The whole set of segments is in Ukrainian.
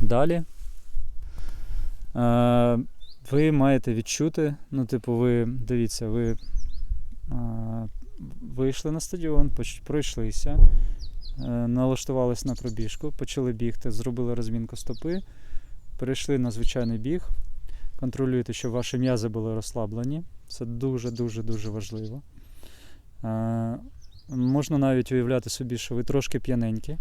Далі. Е, ви маєте відчути, ну, типу, ви дивіться, ви е, вийшли на стадіон, пройшлися, е, налаштувались на пробіжку, почали бігти, зробили розмінку стопи, перейшли на звичайний біг. Контролюєте, щоб ваші м'язи були розслаблені. Це дуже-дуже дуже важливо. Е, можна навіть уявляти собі, що ви трошки п'яненькі.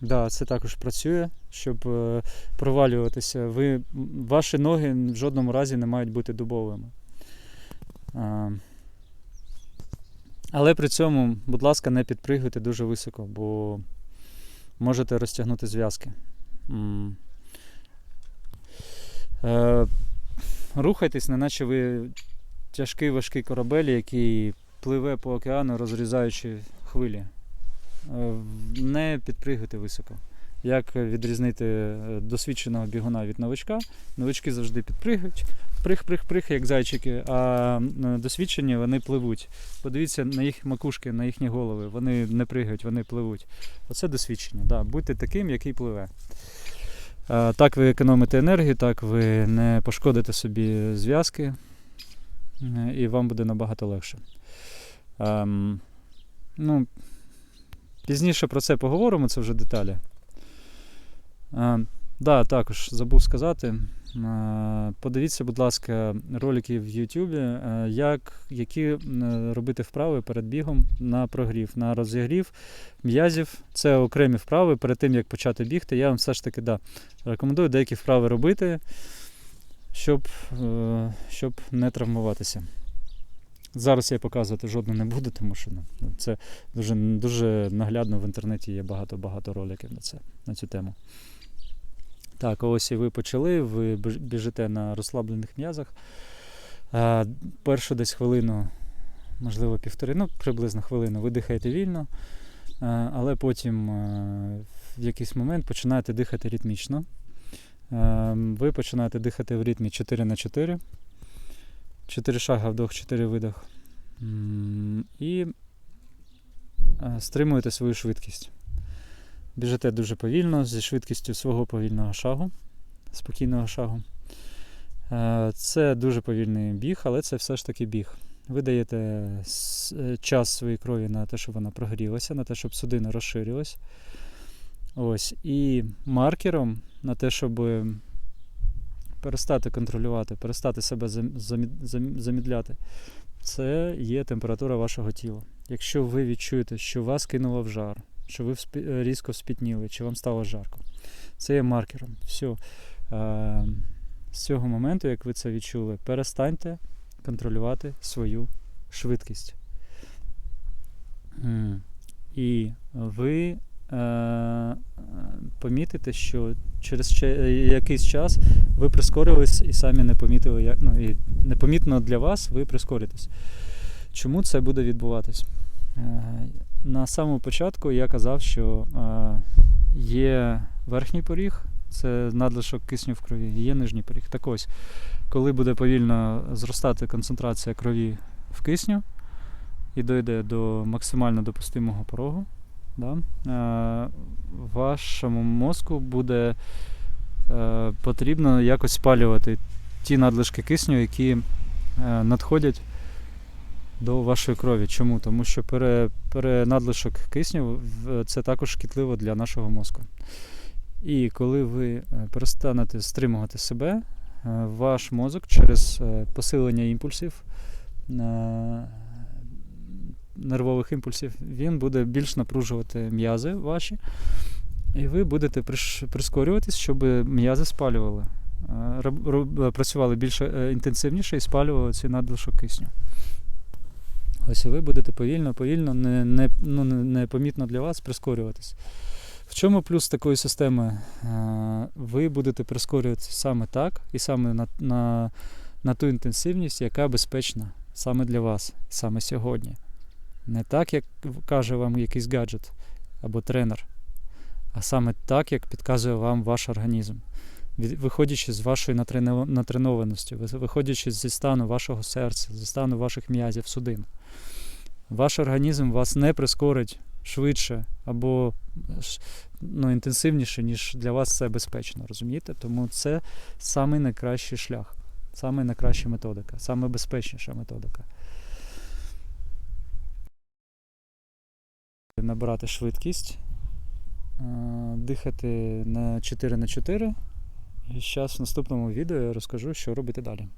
Да, це також працює, щоб е, провалюватися. Ви, ваші ноги в жодному разі не мають бути дубовими. А, але при цьому, будь ласка, не підпригуйте дуже високо, бо можете розтягнути зв'язки. Е, рухайтесь, неначе ви тяжкий важкий корабель, який пливе по океану, розрізаючи хвилі. Е, Не підпригуйте високо. Як відрізнити е, досвідченого бігуна від новичка? Новички завжди підпригають, прих-прих-прих, як зайчики, а досвідчені вони пливуть. Подивіться на їх макушки, на їхні голови. Вони не пригають, вони пливуть. Оце досвідчення. Да. Будьте таким, який пливе. Так ви економите енергію, так ви не пошкодите собі зв'язки, е, і вам буде набагато легше. Ем, ну, пізніше про це поговоримо, це вже деталі. Е, да, також забув сказати. Е, Подивіться, будь ласка, ролики в YouTube, е, як, які робити вправи перед бігом на прогрів, на розігрів м'язів. Це окремі вправи перед тим, як почати бігти. Я вам все ж таки да, рекомендую деякі вправи робити, щоб, щоб не травмуватися. Зараз я показувати жодну не буду, тому що ну, це дуже, дуже наглядно в інтернеті є багато-багато роликів на, це, на цю тему. Так, ось і ви почали, ви біжите на розслаблених м'язах. А, першу десь хвилину, можливо, півтори, ну, приблизно хвилину, ви дихаєте вільно, а, але потім а, в якийсь момент починаєте дихати ритмічно. А, ви починаєте дихати в ритмі 4 на 4 4 шага вдох, 4 видох. І е, стримуєте свою швидкість. Біжите дуже повільно, зі швидкістю свого повільного шагу, спокійного шагу. Е, Це дуже повільний біг, але це все ж таки біг. Ви даєте е, час своїй крові на те, щоб вона прогрілася, на те, щоб судина розширилась. Ось. І маркером на те, щоб перестати контролювати, перестати себе зам- замі- зам- замідляти, це є температура вашого тіла. Якщо ви відчуєте, що вас кинуло в жар, що ви е, різко спітніли, чи вам стало жарко, це є маркером. Все. З цього моменту, як ви це відчули, перестаньте контролювати свою швидкість. І ви е, помітите, що через якийсь час ви прискорились і самі не помітили, як, ну, і непомітно для вас ви прискоритесь. Чому це буде відбуватись? Е, На самому початку я казав, що е, є верхній поріг, це надлишок кисню в крові, є нижній поріг. Так ось, коли буде повільно зростати концентрація крові в кисню і дойде до максимально допустимого порогу, да, е, вашому мозку буде е, потрібно якось спалювати ті надлишки кисню, які е, надходять до вашої крові. Чому? Тому що пере, перенадлишок кисню це також шкідливо для нашого мозку. І коли ви перестанете стримувати себе, ваш мозок через посилення імпульсів, нервових імпульсів, він буде більш напружувати м'язи ваші, і ви будете прискорюватись, щоб м'язи спалювали. е, роб- Працювали більш е, інтенсивніше і спалювали цей надлишок кисню. Ось і ви будете повільно, повільно, не, не, ну, не- непомітно для вас прискорюватись. В чому плюс такої системи? Е, Ви будете прискорюватися саме так і саме на, на, на ту інтенсивність, яка безпечна саме для вас, саме сьогодні. Не так, як каже вам якийсь гаджет або тренер, а саме так, як підказує вам ваш організм. Виходячи з вашої натренованості, виходячи зі стану вашого серця, зі стану ваших м'язів, судин. Ваш організм вас не прискорить швидше або ну, інтенсивніше, ніж для вас це безпечно, розумієте? Тому це найкращий шлях, найкраща методика, саме безпечніша методика. Набирати швидкість, е, дихати на 4 на 4. І зараз в наступному відео я розкажу, що робити далі.